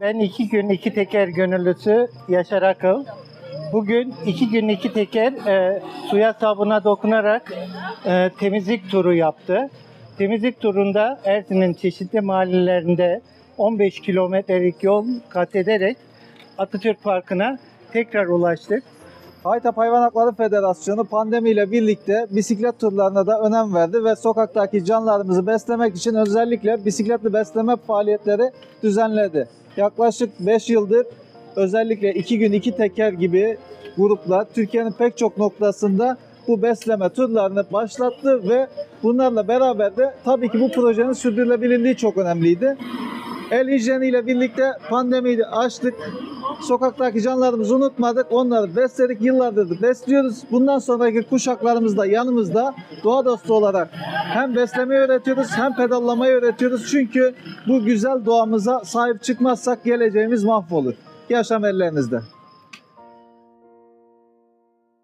Ben iki gün iki teker gönüllüsü Yaşar Akıl. Bugün iki gün iki teker e, suya sabuna dokunarak e, temizlik turu yaptı. Temizlik turunda Erzin'in çeşitli mahallelerinde 15 kilometrelik yol kat ederek Atatürk Parkı'na tekrar ulaştık. Haytap Hayvan Hakları Federasyonu pandemiyle birlikte bisiklet turlarına da önem verdi ve sokaktaki canlarımızı beslemek için özellikle bisikletli besleme faaliyetleri düzenledi. Yaklaşık 5 yıldır özellikle 2 gün 2 teker gibi gruplar Türkiye'nin pek çok noktasında bu besleme turlarını başlattı ve bunlarla beraber de tabii ki bu projenin sürdürülebilirliği çok önemliydi. El hijyeniyle birlikte pandemiyi de aştık. Sokaktaki canlarımızı unutmadık. Onları besledik. Yıllardır besliyoruz. Bundan sonraki kuşaklarımız da yanımızda doğa dostu olarak hem beslemeyi öğretiyoruz hem pedallamayı öğretiyoruz. Çünkü bu güzel doğamıza sahip çıkmazsak geleceğimiz mahvolur. Yaşam ellerinizde.